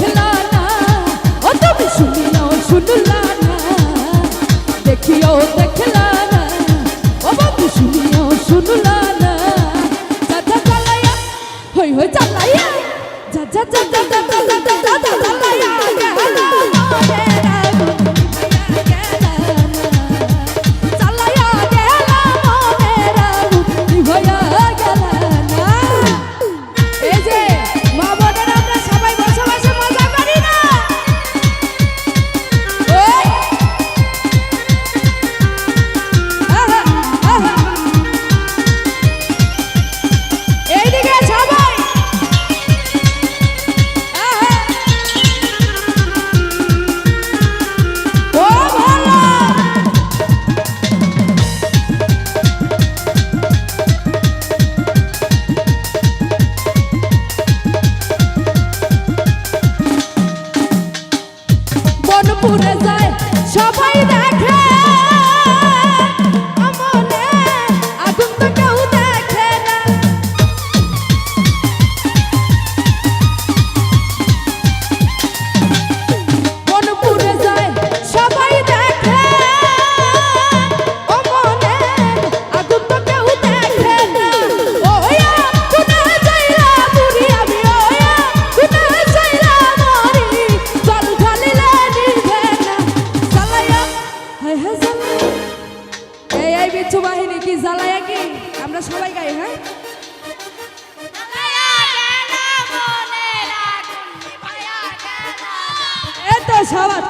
বুঝলা না ও তুমি শুনিও শুনলা না দেখিও দেখলা না ও বাবু শুনিও শুনলা না যা যা চালাইয়া হই হই চালাইয়া যা যা যা যা যা যা যা যা চালাইয়া সবাই সবাই ሰባት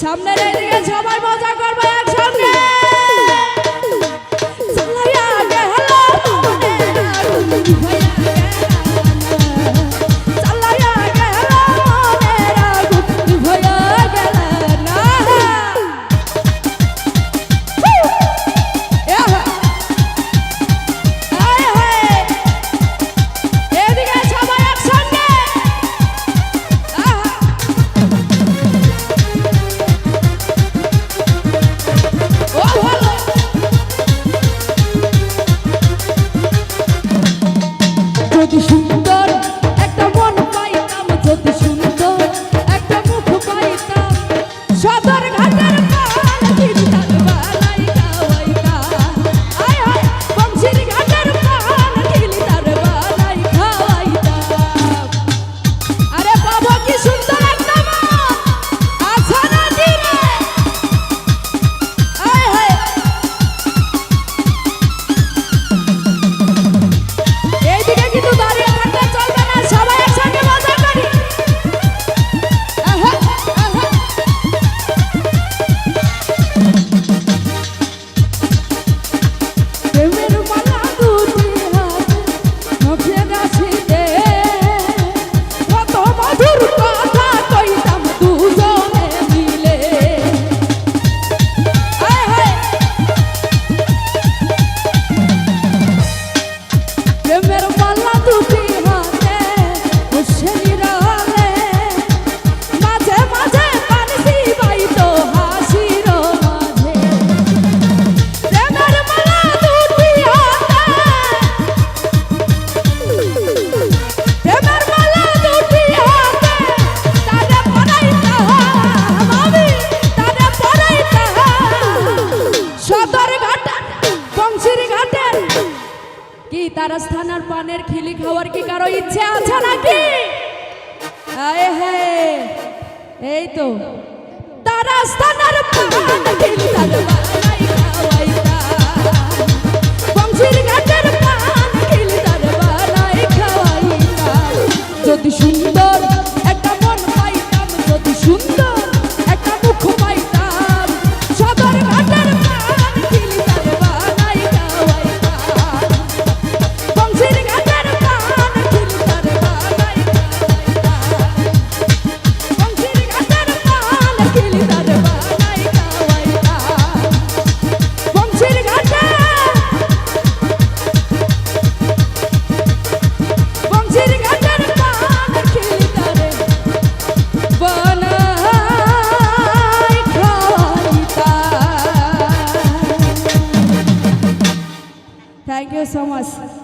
সামনের দিকে সবাই মজা করবে একসঙ্গে। de fim. কি তারা স্থানার পানের খিলি খাওয়ার কি কারও ইচ্ছে আছে নাকি? এই তো। তারা স্থানার পান খিলি más.